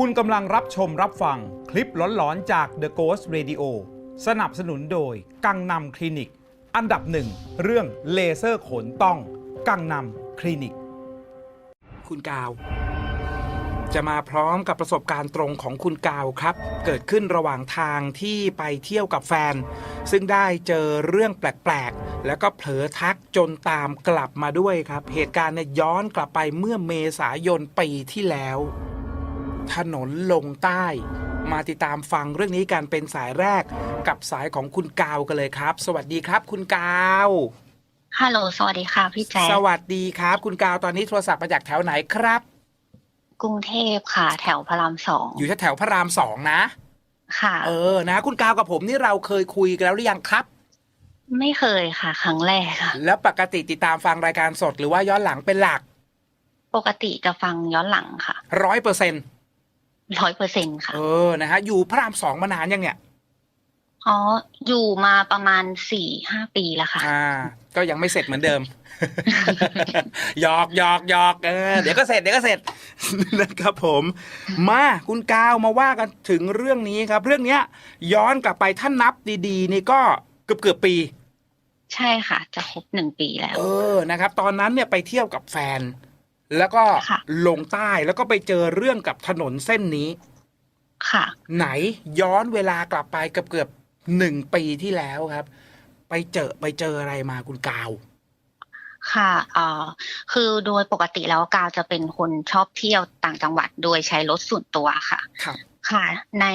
คุณกำลังรับชมรับฟังคลิปหลอนๆจาก The Ghost Radio สนับสนุนโดย กังนำคลินิก อันดับหนึ่งเรื่องเลเซอร์ขนต้อง กังนำคลินิก คุณกาว จะมาพร้อมกับประสบการณ์ตรงของคุณกาวครับ เกิดขึ้นระหว่างทางที่ไปเที่ยวกับแฟน ซึ่งได้เจอเรื่องแปลกๆ แล้วก็เผลอทักจนตามกลับมาด้วยครับ เหตุการณ์เนี่ยย้อนกลับไปเมื่อเมษายนปีที่แล้ว ถนนลงใต้ มาติดตามฟังเรื่องนี้กันเป็นสายแรกกับสายของคุณกาวกันเลยครับ สวัสดีครับ คุณกาวฮัลโหลสวัสดีค่ะพี่แจ๊คสวัสดีครับ คุณกาวตอนนี้โทรศัพท์มาจากแถวไหนครับ กรุงเทพค่ะ แถวพระรามสองอยู่แถวๆพระรามสองนะ ค่ะ เออนะ คุณกาวกับผมนี่เราเคยคุยกันแล้วหรือยังครับ ไม่เคยค่ะ ครั้งแรกค่ะ แล้วปกติติดตามฟังรายการสดหรือว่าย้อนหลังเป็นหลัก ปกติจะฟังย้อนหลังค่ะร้อยเปอร์เซ็นต์ ร้อยเปอร์เซ็นค่ะ เออนะฮะอยู่พระรามสองมานานยังเนี่ยอ๋ออยู่มาประมาณสี่ห้าปีแล้วค่ะ อ่า ก็ยังไม่เสร็จเหมือนเดิมหยอกหยอกหยอกเออเดี๋ยวก็เสร็จเดี๋ยวก็เสร็จนะครับผม มาคุณกาวมาว่ากันถึงเรื่องนี้ครับ เรื่องเนี้ย ย้อนกลับไปถ้านับดีๆ นี่ก็เกือบเกือบๆปี ใช่ค่ะ จะครบหนึ่งปีแล้ว เออนะครับ ตอนนั้นเนี่ยไปเที่ยวกับแฟน แล้วก็ค่ะลงใต้แล้วก็ไปเจอเรื่องกับถนนเส้นนี้ ค่ะ ไหนย้อนเวลากลับไปเกือบเกือบหนึ่งปีที่แล้วครับ ไปเจอไปเจออะไรมาคุณกาวค่ะเอ่อคือโดยปกติแล้วกาวจะเป็นคนชอบเที่ยวต่างจังหวัดโดยใช้รถส่วนตัวค่ะ ครับค่ะ ใน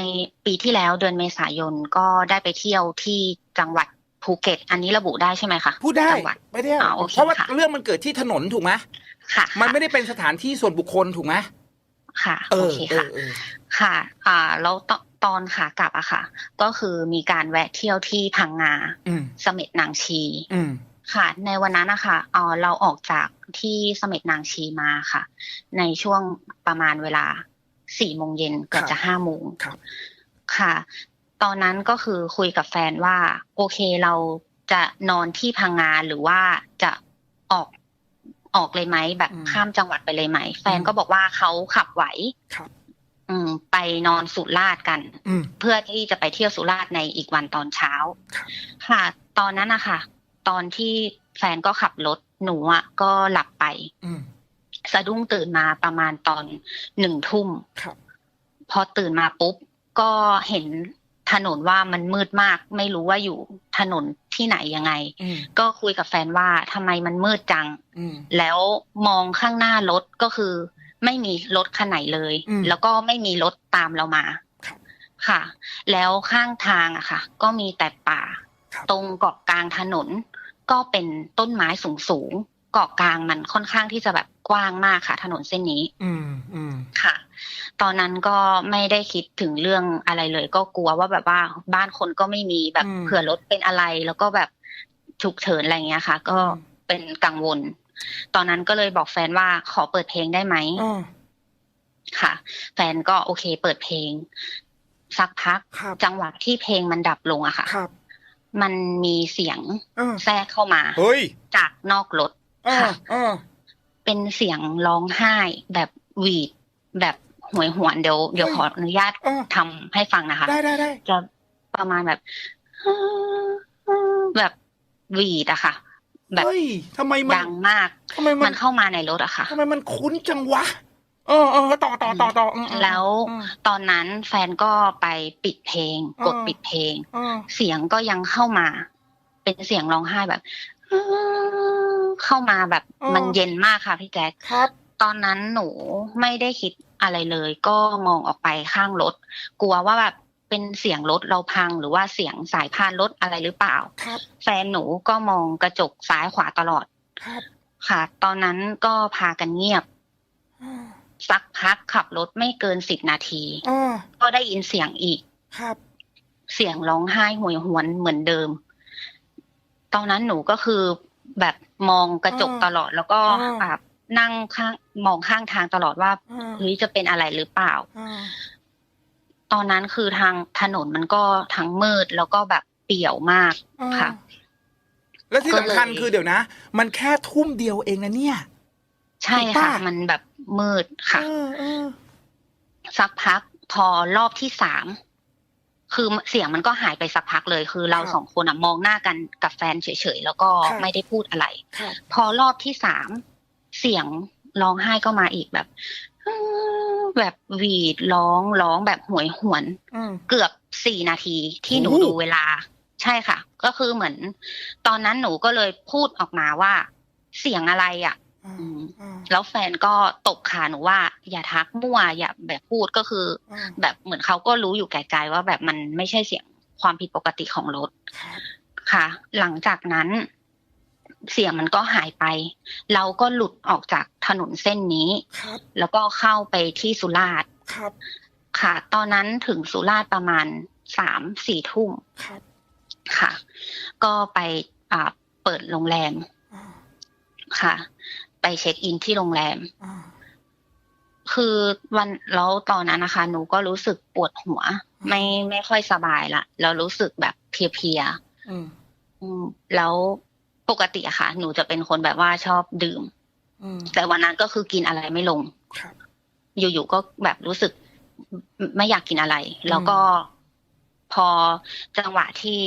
ปีที่แล้วเดือนเมษายนก็ได้ไปเที่ยวที่จังหวัดภูเก็ต อันนี้ระบุได้ใช่ไหมคะพูดได้จังหวัดไม่ได้อ่าโอเคเพราะว่าค่ะเรื่องมันเกิดที่ถนนถูกไหม ค่ะ มันไม่ได้เป็นสถานที่ส่วนบุคคลถูกไหมค่ะเอโออเคเอค่ะอเออค่ะ อ่าแล้วตตอนขากลับอะค่ะ ก็คือมีการแวะเที่ยวที่พังงาอืมเสม็ดนางชีอืมค่ะ ในวันนั้นนะคะเอ่อเราออกจากที่เสม็ดนางชีมาค่ะ ในช่วงประมาณเวลาสี่โมงเย็นเกือบจะห้าโมงครับค่ะ ตอนนั้นก็คือคุยกับแฟนว่า โอเคเราจะนอนที่พังงาหรือว่าจะออก ออกเลยไหมแบบอืมข้ามจังหวัดไปเลยไหม แฟนอืมก็บอกว่าเขาขับไหวครับ อืม ไปนอนสุราษฎร์กันอืมเพื่อที่จะไปเที่ยวสุราษฎร์ในอีกวันตอนเช้าครับค่ะ ตอนนั้นนะคะตอนที่แฟนก็ขับรถหนูอะก็หลับไปอืมสะดุ้งตื่นมาประมาณตอนหนึ่งทุ่มครับพอตื่นมาปุ๊บ ก็เห็นถนนว่ามันมืดมาก ไม่รู้ว่าอยู่ ถนนที่ไหนยังไงอืมก็คุยกับแฟนว่าทำไมมันมืดจังอืมแล้วมองข้างหน้ารถก็คือ ไม่มีรถคันไหนเลยอืมแล้วก็ไม่มีรถตามเรามาครับค่ะ แล้วข้างทางอะค่ะ ก็มีแต่ป่าครับตรงเกาะกลางถนน ก็เป็นต้นไม้สูงสูงๆเกาะกลางมันค่อนข้างที่จะแบบ กว้างมากค่ะ ถนนเส้นนี้ อืมอืมค่ะ ตอนนั้นก็ไม่ได้คิดถึงเรื่องอะไรเลย ก็กลัวว่าแบบว่าบ้านคนก็ไม่มีแบบอืมเผื่อรถเป็นอะไร แล้วก็แบบฉุกเฉินอะไรเงี้ยค่ะ ก็อืมเป็นกังวล ตอนนั้นก็เลยบอกแฟนว่าขอเปิดเพลงได้ไหมอ๋อค่ะ แฟนก็โอเค เปิดเพลง สักพักครับจังหวะที่เพลงมันดับลงอะค่ะครับมันมีเสียงเออแทรกเข้ามาเฮ้ยจากนอกรถเออค่ะ เออเป็นเสียงร้องไห้ แบบหวีดแบบหวยหวนเดี๋ยวเดี๋ยวเฮ้ยขออนุญาตเออทำให้ฟังนะคะ ได้ได้ได้จะประมาณแบบแบบหวีดอะค่ะ แบบเฮ้ยทำไมมันดังมากทำไมมัมันนเข้ามาในรถอะค่ะทำไมมันคุ้นจังวะเออเออต่อต่อต่อต่ออืมอืมแล้วอืมตอนนั้นแฟนก็ไปปิดเพลงอ่ากกดปิดเพลงเออเสียงก็ยังเข้ามา เป็นเสียงร้องไห้แบบ เข้ามาแบบมันเย็นมากค่ะพี่แจ๊คครับ ตอนนั้นหนูไม่ได้คิดอะไรเลย ก็มองออกไปข้างรถกลัวว่าแบบเป็นเสียงรถเราพังหรือว่าเสียงสายพานรถอะไรหรือเปล่า ครับ แฟนหนูก็มองกระจกซ้ายขวาตลอดครับค่ะ ตอนนั้นก็พากันเงียบ อ่าสักพักขับรถไม่เกินสิบนาที อ่าก็ได้ยินเสียงอีก ครับ เสียงร้องไห้หวยหวนเหมือนเดิม ตอนนั้นหนูก็คือ แบบมองกระจกตลอด แล้วก็อ่าแบบนั่งข้างมองข้างทางตลอดว่าอ่าเฮ้ยจะเป็นอะไรหรือเปล่าอ่าตอนนั้นคือทางถนนมันก็ทั้งมืดแล้วก็แบบเปี่ยวมากอ่าค่ะ แล้วที่สำคัญก็เลยคือเดี๋ยวนะ มันแค่ทุ่มเดียวเองนะเนี่ย ใช่ถูกค่ะปะมันแบบมืดค่ะเออเออสักพักพอรอบที่สาม คือเสียงมันก็หายไปสักพักเลย คือเราครับสองคนอะมองหน้ากันกับแฟนเฉยๆแล้วก็ครับไม่ได้พูดอะไรครับพอรอบที่สามเสียงร้องไห้ก็มาอีกแบบแบบหวีดร้องร้องแบบหวยหวนอืมเกือบสี่นาทีที่หนูโอ้ดูเวลา ใช่ค่ะ ก็คือเหมือน ตอนนั้นหนูก็เลยพูดออกมาว่า เสียงอะไรอะอ่าอืมอ่า แล้วแฟนก็ตบขาหนูว่า อย่าทักมั่วอย่าแบบพูดก็คืออ่าแบบเหมือนเขาก็รู้อยู่ไกลๆว่าแบบมันไม่ใช่เสียงความผิดปกติของรถครับค่ะ หลังจากนั้นเสียงมันก็หายไป เราก็หลุดออกจากถนนเส้นนี้ครับแล้วก็เข้าไปที่สุราษฎร์ครับค่ะ ตอนนั้นถึงสุราษฎร์ประมาณสามสี่ทุ่มครับค่ะ ก็ไปอ่าเปิดโรงแรมอ่าค่ะ ไปเช็คอินที่โรงแรมอ่าคือวันแล้วตอนนั้นนะคะ หนูก็รู้สึกปวดหัว ไม่ไม่ค่อยสบายละแล้วรู้สึกแบบเพลียอืมๆอืมแล้วปกติอะค่ะ หนูจะเป็นคนแบบว่าชอบดื่มอืมแต่วันนั้นก็คือกินอะไรไม่ลงครับอยู่ๆก็แบบรู้สึกไม่ไม่อยากกินอะไร แล้วก็พอจังหวะที่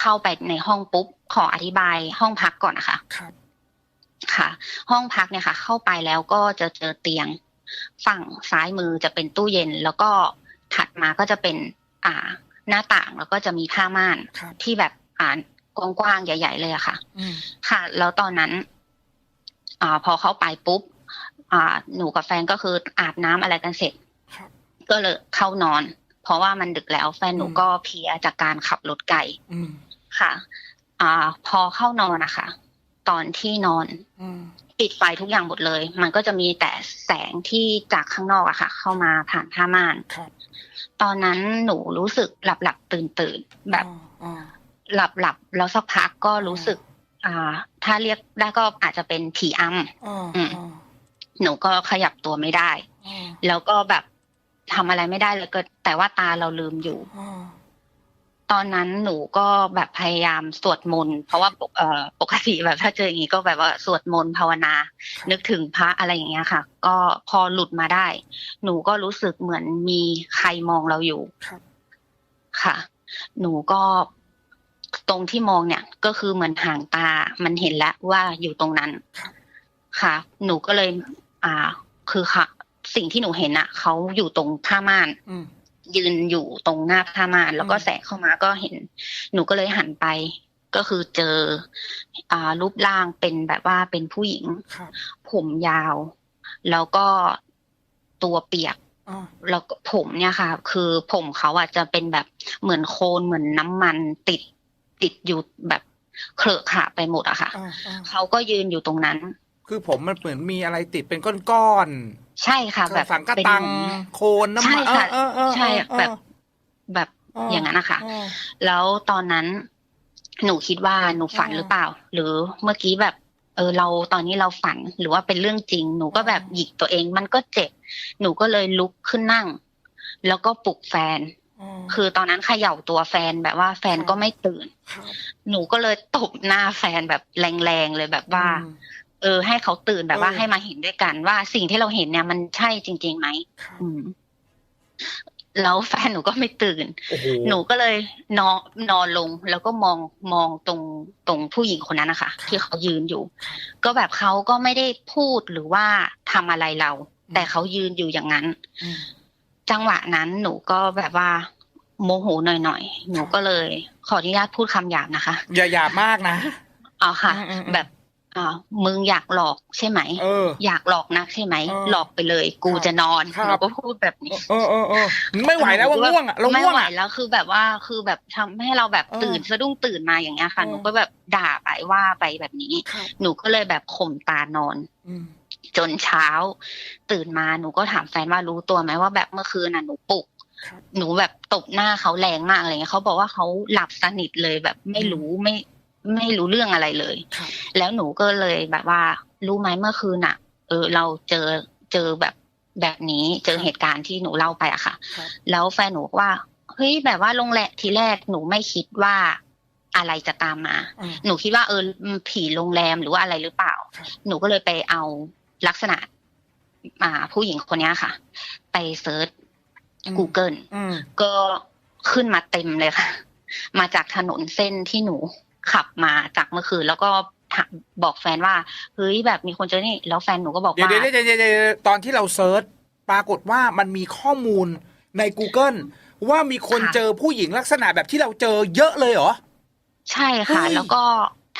เข้าไปในห้องปุ๊บขออธิบายห้องพักก่อนนะคะ ครับค่ะ ห้องพักเนี่ยค่ะ เข้าไปแล้วก็จะเจอเตียง ฝั่งซ้ายมือจะเป็นตู้เย็น แล้วก็ถัดมาก็จะเป็นอ่าหน้าต่างแล้วก็จะมีผ้าม่านครับที่แบบอ่ากว้างๆใหญ่ ๆ เลยอะค่ะอืมค่ะ แล้วตอนนั้น อ่า พอเข้าไปปุ๊บ อ่า หนูกับแฟนก็คืออาบน้ำอะไรกันเสร็จครับก็เลยเข้านอน เพราะว่ามันดึกแล้ว แฟนหนูอืมก็เพลียจากการขับรถไกลอืมค่ะ อ่า พอเข้านอนนะคะ ตอนที่นอนอืมปิดไฟทุกอย่างหมดเลย มันก็จะมีแต่แสงที่จากข้างนอกอะค่ะ เข้ามาผ่านผ้าม่านครับตอนนั้นหนูรู้สึกหลับหลับตื่นตื่นๆแบบอ่าหลับหลับๆแล้วสักพักก็รู้สึก อ่า ถ้าเรียกได้ก็อาจจะเป็นผีอำอ่าอืมอ่าหนูก็ขยับตัวไม่ได้อ่าแล้วก็แบบทำอะไรไม่ได้เลยก็แต่ว่าตาเราลืมอยู่อ่า ตอนนั้นหนูก็แบบพยายามสวดมนต์เพราะว่าปกเอ่อปกติแบบถ้าเจออย่างนี้ก็แบบว่าสวดมนต์ภาวนา นึกถึงพระอะไรอย่างเงี้ยค่ะ ก็พอหลุดมาได้ หนูก็รู้สึกเหมือนมีใครมองเราอยู่ครับค่ะ หนูก็ตรงที่มองเนี่ย ก็คือเหมือนห่างตา มันเห็นแล้วว่าอยู่ตรงนั้นครับค่ะ หนูก็เลย อ่า คือค่ะ สิ่งที่หนูเห็นอะเขาอยู่ตรงผ้าม่านอืม ยืนอยู่ตรงหน้าผ้าม่านแล้วก็อืมแสงเข้ามาก็เห็น หนูก็เลยหันไปก็คือเจออ่ารูปร่างเป็นแบบว่าเป็นผู้หญิงครับผมยาว แล้วก็ตัวเปียกอ่าแล้วก็ผมเนี่ยค่ะ คือผมเขาอะจะเป็นแบบเหมือนโคลนเหมือนน้ำมันติดติดอยู่แบบเคลอะขระไปหมดอะค่ะอ่าอ่าเขาก็ยืนอยู่ตรงนั้น คือผมมันเหมือนมีอะไรติดเป็นก้อนใช่ค่ะๆแบบสังกะเป็นตังโคนน้ำใช่มันค่ะเออเออเออใช่เออแบบแบบเอออย่างนั้นนะคะเออแล้วตอนนั้นหนูคิดว่าหนูฝันอ่าหรือเปล่า หรือเมื่อกี้แบบ เออเราตอนนี้เราฝันหรือว่าเป็นเรื่องจริง หนูก็แบบอ่าหยิกตัวเอง มันก็เจ็บ หนูก็เลยลุกขึ้นนั่ง แล้วก็ปลุกแฟน คือตอนนั้นเขย่าตัวแฟนแบบว่าแฟนก็ไม่ตื่นครับหนูก็เลยตบหน้าแฟนแบบแรงๆเลยแบบว่าอืม เออ ให้เขาตื่นแบบว่าเออให้มาเห็นด้วยกันว่าสิ่งที่เราเห็นเนี่ยมันใช่จริงๆไหมครับอืมแล้วแฟนหนูก็ไม่ตื่นโอ้โหหนูก็เลยนอนนอนลงแล้วก็มองมองตรงตรงผู้หญิงคนนั้นนะคะที่เขายืนอยู่ ก็แบบเขาก็ไม่ได้พูดหรือว่าทำอะไรเรา แต่เขายืนอยู่อย่างนั้นอืมจังหวะนั้นหนูก็แบบว่า โมโหหน่อยๆหนูก็เลย ขออนุญาตพูดคำหยาบนะคะอย่าหยาบมากนะอ๋อค่ะอืมอืมอืมแบบ อ่ามึงอยากหลอกใช่ไหมเออ อยากหลอกนักใช่ไหมเออหลอกไปเลย กูจะนอนครับหนูก็พูดแบบนี้ เออเออเออไม่ไหวแล้วว่าง่วงอะเราไม่ง่วงไหวอะ แล้วคือแบบว่าคือแบบทำให้เราแบบเออตื่นสะดุ้งตื่นมาอย่างเงี้ยค่ะเออ หนูก็แบบด่าไปว่าไปแบบนี้ ครับหนูก็เลยแบบข่มตานอน อืม จนเช้า ตื่นมาหนูก็ถามแฟนว่ารู้ตัวไหมว่าแบบเมื่อคืนน่ะหนูปลุก ครับหนูแบบตบหน้าเขาแรงมากอะไรเงี้ยเขาบอกว่าเขาหลับสนิทเลยแบบไม่รู้ไม่ ไม่รู้เรื่องอะไรเลยครับแล้วหนูก็เลยแบบว่า รู้ไหมเมื่อคืนอะเออ เราเจอเจอแบบแบบนี้เจอเหตุการณ์ที่หนูเล่าไปอะค่ะครับแล้วแฟนหนูบอกว่าเฮ้ยแบบว่าโรงแรมทีแรกหนูไม่คิดว่าอะไรจะตามมาอืมหนูคิดว่าเออผีโรงแรมหรือว่าอะไรหรือเปล่าครับหนูก็เลยไปเอาลักษณะอ่าผู้หญิงคนเนี้ยค่ะ ไปเซิร์ชอืม Google อืมก็ขึ้นมาเต็มเลยค่ะ มาจากถนนเส้นที่หนู ขับมาจากเมื่อคืนแล้วก็ถามบอกแฟนว่าเฮ้ยแบบมีคนเจอนี่ แล้วแฟนหนูก็บอกเดี๋ยวว่าเดี๋ยวเดี๋ยวเดี๋ยวเดี๋ยวตอนที่เราเซิร์ชปรากฏว่ามันมีข้อมูลใน Google ว่ามีคนค่ะเจอผู้หญิงลักษณะแบบที่เราเจอเยอะเลยเหรอ ใช่ค่ะเฮ้ยแล้วก็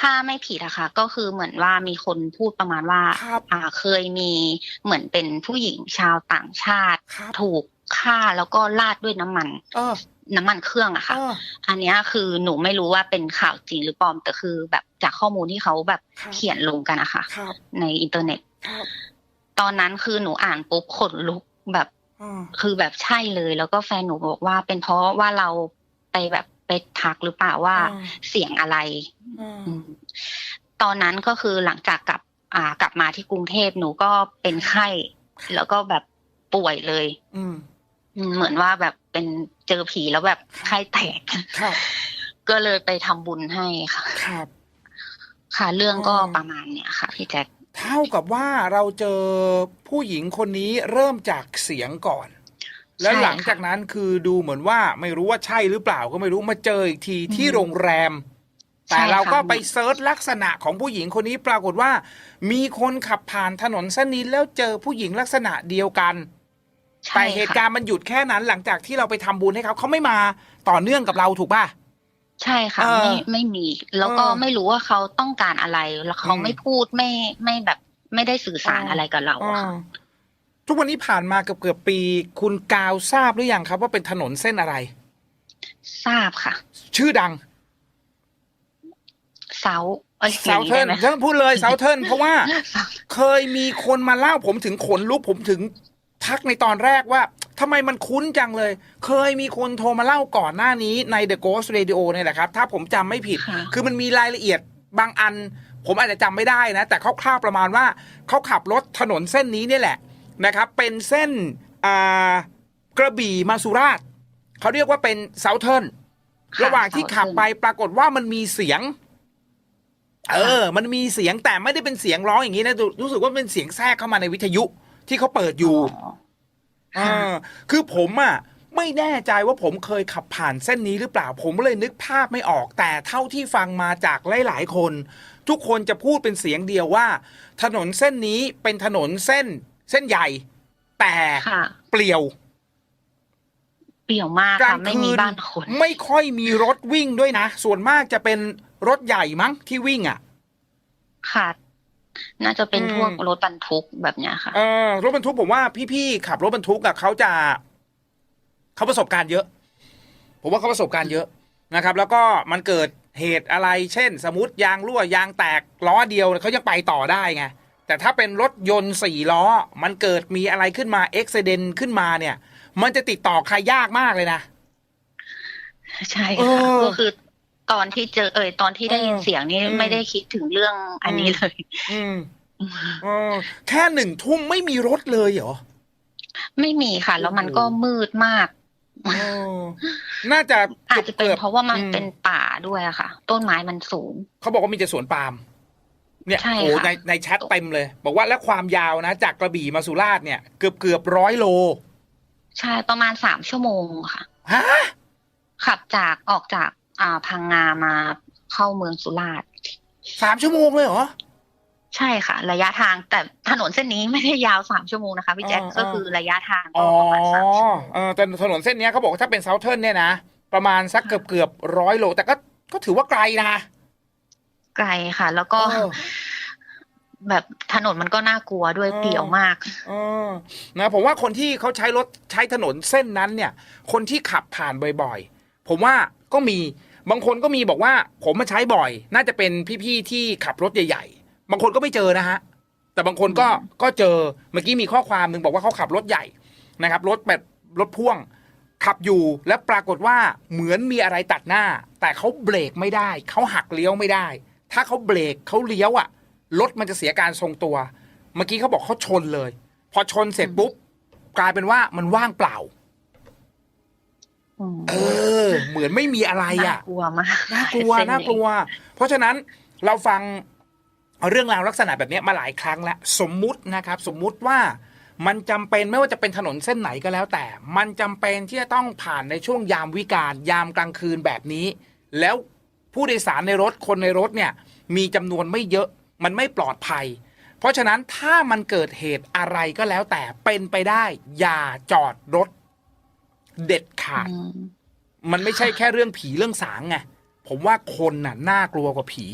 ถ้าไม่ผิดอะค่ะก็คือเหมือนว่ามีคนพูดประมาณว่าครับอ่าเคยมีเหมือนเป็นผู้หญิงชาวต่างชาติครับถูกฆ่าแล้วก็ราดด้วยน้ำมันเออ น้ำมันเครื่องอะเอค่ะออันเนี้ยคือหนูไม่รู้ว่าเป็นข่าวจริงหรือปลอมแต่คือแบบจากข้อมูลที่เขาแบบครับเขียนลงกันอะค่ะครับในอินเทอร์เน็ตครับตอนนั้นคือหนูอ่านปุ๊บขนลุกแบบเออคือแบบใช่เลย แล้วก็แฟนหนูบอกว่าเป็นเพราะว่าเราไปแบบไปทักหรือเปล่าว่าเออเสียงอะไรเอออืมตอนนั้นก็คือหลังจากกลับ อ่ากลับมาที่กรุงเทพหนูก็เป็นไข้ แล้วก็แบบป่วยเลยอืมอืม เหมือนว่าแบบเป็นเจอผีแล้วแบบไข้แตกครับก็เลยไปทำบุญให้ค่ะครับค่ะเรื่องก็อืมประมาณเนี้ยค่ะพี่แจ็คเท่ากับว่าเราเจอผู้หญิงคนนี้เริ่มจากเสียงก่อน แล้วหลังจากนั้นคือดูเหมือนว่าไม่รู้ว่าใช่หรือเปล่าก็ไม่รู้มาเจออีกทีที่โรงแรม แต่เราก็ไปเซิร์ชลักษณะของผู้หญิงคนนี้ปรากฏว่า มีคนขับผ่านถนนเส้นนี้แล้วเจอผู้หญิงลักษณะเดียวกัน ใช่แต่เหตุการค่ะณ์มันหยุดแค่นั้นหลังจากที่เราไปทำบุญให้เขาเขาไม่มาต่อเนื่องกับเราถูกป่ะ ใช่ค่ะ เออไม่ไม่มี แล้วก็เออไม่รู้ว่าเขาต้องการอะไร แล้วเขาอืมไม่พูดไม่ไม่แบบไม่ได้สื่อสารอ๋ออ อะไรกับเราอะค่ะ ทุกวันนี้ผ่านมาเกือบเกือบๆปี คุณกาวทราบหรือยังครับว่าเป็นถนนเส้นอะไร ทราบค่ะ ชื่อดังเซาเอ้ยเซาเทิร์นอย่างนี้ได้ไหม เทิร์นพูดเลยเซาเทิร์นเพราะว่า เคยมีคนมาเล่าผมถึงขนลุกผมถึง ทักในตอนแรกว่าทำไมมันคุ้นจังเลย เคยมีคนโทรมาเล่าก่อนหน้านี้ใน The Ghost Radio เนี่ยแหละครับ ถ้าผมจำไม่ผิดค่ะคือมันมีรายละเอียดบางอัน ผมอาจจะจำไม่ได้นะ แต่คร่าวๆประมาณว่าเขาขับรถถนนเส้นนี้เนี่ยแหละนะครับ เป็นเส้นอ่ากระบี่มาสุราษฎร์เขาเรียกว่าเป็นเซาเทิร์นค่ะระหว่างที่ขับไป Southern ปรากฏว่ามันมีเสียง เออ มันมีเสียงแต่ไม่ได้เป็นเสียงร้องอย่างนี้นะรู้รู้สึกว่าเป็นเสียงแทรกเข้ามาในวิทยุ ที่เขาเปิดอยู่อ๋อเออคือผมอะไม่แน่ใจว่าผมเคยขับผ่านเส้นนี้หรือเปล่า ผมเลยนึกภาพไม่ออก แต่เท่าที่ฟังมาจากหลาย ๆ คน ทุกคนจะพูดเป็นเสียงเดียวว่า ถนนเส้นนี้เป็นถนนเส้น เส้นใหญ่ แต่ค่ะเปลี่ยว เปลี่ยวมากกลาค่ะงไม่คืมีนบ้านคนไม่ค่อยมีรถวิ่งด้วยนะ ส่วนมากจะเป็นรถใหญ่มั้งที่วิ่งอะค่ะ น่าจะเป็นอืมพวกรถบรรทุกแบบเนี้ยค่ะเออรถบรรทุกผมว่าพี่ๆขับรถบรรทุกอะเขาจะเขาประสบการณ์เยอะ ผมว่าเขาประสบการณ์เยอะนะครับ แล้วก็มันเกิดเหตุอะไร เช่น สมมติยางรั่วยางแตกล้อเดียวเขายังไปต่อได้ไงแต่ถ้าเป็นรถยนต์สี่ล้อ มันเกิดมีอะไรขึ้นมาเอ็กซิเดนขึ้นมาเนี่ย มันจะติดต่อใครยากมากเลยนะ ใช่เอค่ะอก็คือ ตอนที่เจอเอ่ยตอนที่ได้ยินเออเสียงนี่อืมไม่ได้คิดถึงเรื่องอันนี้เลย อืมเออแค่หนึ่งทุ่มไม่มีรถเลยเหรอ ไม่มีค่ะ แล้วมันก็มืดมากเออน่าจะอาจจะเป็นกือบๆเพราะว่ามันอืเป็นป่าด้วยอะค่ะ ต้นไม้มันสูง เขาบอกว่ามีแต่สวนปาล์มเนี่ยใช่โอ้ค่ะในในแชทเต็มเลย บอกว่าแล้วความยาวนะ จากกระบี่มาสุราษฎร์เนี่ยเกือบเกือบร้อยโล ใช่ประมาณสามชั่วโมงค่ะฮะขับจากออกจาก อ่าพังงามาเข้าเมืองสุราษฎร์สามชั่วโมงเลยเหรอใช่ค่ะ ระยะทางแต่ถนนเส้นนี้ไม่ได้ยาวสามชั่วโมงนะคะพี่แจ็คอ่าก็คือระยะทางอ๋ก็อประมาณสามชั่วโมงเออแต่ถนนเส้นเนี้ยเขาบอกว่าถ้าเป็นเซาเทิร์นเนี่ยนะประมาณสักเกือบเกือบร้อยโล แต่ก็ก็ถือว่าไกลนะไกลค่ะ แล้วก็เออแบบถนนมันก็น่ากลัวด้วยเออเปลี่ยวมากเออนะผมว่าคนที่เขาใช้รถใช้ถนนเส้นนั้นเนี่ย คนที่ขับผ่านบ่อยๆ ผมว่าก็มีบางคนก็มีบอกว่า ผมมาใช้บ่อย น่าจะเป็นพี่ๆที่ขับรถใหญ่ ๆ บางคนก็ไม่เจอนะฮะ แต่บางคนก็ก็เจอเมื่อกี้มีข้อความหนึ่งบอกว่าเขาขับรถใหญ่นะครับ รถแบบรถพ่วง ขับอยู่แล้วปรากฏว่าเหมือนมีอะไรตัดหน้า แต่เขาเบรกไม่ได้เขาหักเลี้ยวไม่ได้ ถ้าเขาเบรกเขาเลี้ยวอะรถมันจะเสียการทรงตัว เมื่อกี้เขาบอกเขาชนเลย พอชนเสร็จปุ๊บกลายเป็นว่ามันว่างเปล่าอืม เออ เหมือนไม่มีอะไรน่าอะ กลัวมาก น่ากลัวเส้น่ากลัว เพราะฉะนั้นเราฟังเรื่องราวลักษณะแบบนี้มาหลายครั้งแล้วสมมุตินะครับ สมมุติว่ามันจำเป็นไม่ว่าจะเป็นถนนเส้นไหนก็แล้วแต่ มันจำเป็นที่จะต้องผ่านในช่วงยามวิกาลยามกลางคืนแบบนี้ แล้วผู้โดยสารในรถคนในรถเนี่ย มีจำนวนไม่เยอะมันไม่ปลอดภัย เพราะฉะนั้นถ้ามันเกิดเหตุอะไรก็แล้วแต่เป็นไปได้ อย่าจอดรถ เด็ดขาดอืมมันไม่ใช่แค่เรื่องผีเรื่องสางไงผมว่าคนน่ะน่ากลัวกว่าผี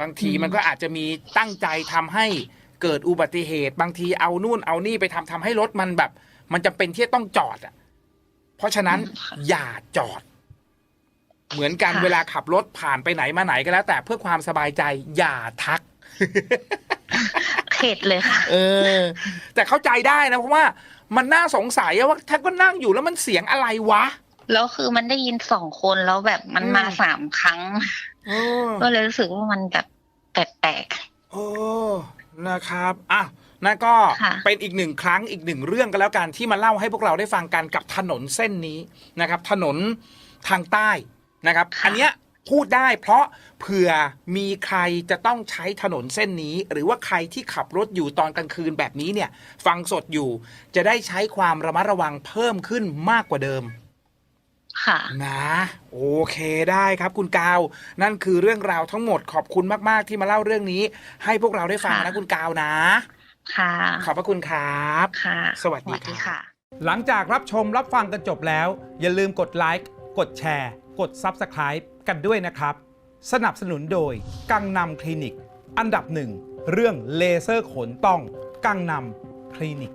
บางทีอืมมันก็อาจจะมีตั้งใจทำให้เกิดอุบัติเหตุบางทีเอานู่นเอานี่ไปทำทำให้รถมันแบบ มันจำเป็นที่จะต้องจอดอะ เพราะฉะนั้นอย่าจอด เหมือนกันเวลาขับรถผ่านไปไหนมาไหนก็แล้ว แต่เพื่อความสบายใจอย่าทัก เข็ดเลยค่ะ เออ แต่เข้าใจได้นะเพราะว่ามันน่าสงสัยอะว่าถ้าก็นั่งอยู่แล้วมันเสียงอะไรวะ แล้วคือมันได้ยินสองคนแล้วแบบมันอืมมาสามครั้งเออก็เลยรู้สึกว่ามันแบบแปลกโอ้นะครับอะนั่นก็ค่ะเป็นอีกหนึ่งครั้งอีกหนึ่งเรื่องกันแล้วกันที่มาเล่าให้พวกเราได้ฟังกันกับถนนเส้นนี้นะครับ ถนนทางใต้นะครับ อันเนี้ย พูดได้เพราะเผื่อมีใครจะต้องใช้ถนนเส้นนี้ หรือว่าใครที่ขับรถอยู่ตอนกลางคืนแบบนี้เนี่ย ฟังสดอยู่ จะได้ใช้ความระมัดระวังเพิ่มขึ้นมากกว่าเดิมๆค่ะ นะ โอเคได้ครับคุณกาว นั่นคือเรื่องราวทั้งหมดขอบคุณมาก ๆ ที่มาเล่าเรื่องนี้ ให้พวกเราได้ฟังค่ะนะคุณกาวนะ ค่ะ ขอบพระคุณครับ ค่ะ สวัสดีครับค่ะ หลังจากรับชมรับฟังกันจบแล้ว อย่าลืมกดไลค์กดแชร์ กด Subscribe กันด้วยนะครับ สนับสนุนโดย กังนำคลินิก อันดับหนึ่งเรื่องเลเซอร์ขนต้อง กังนำคลินิก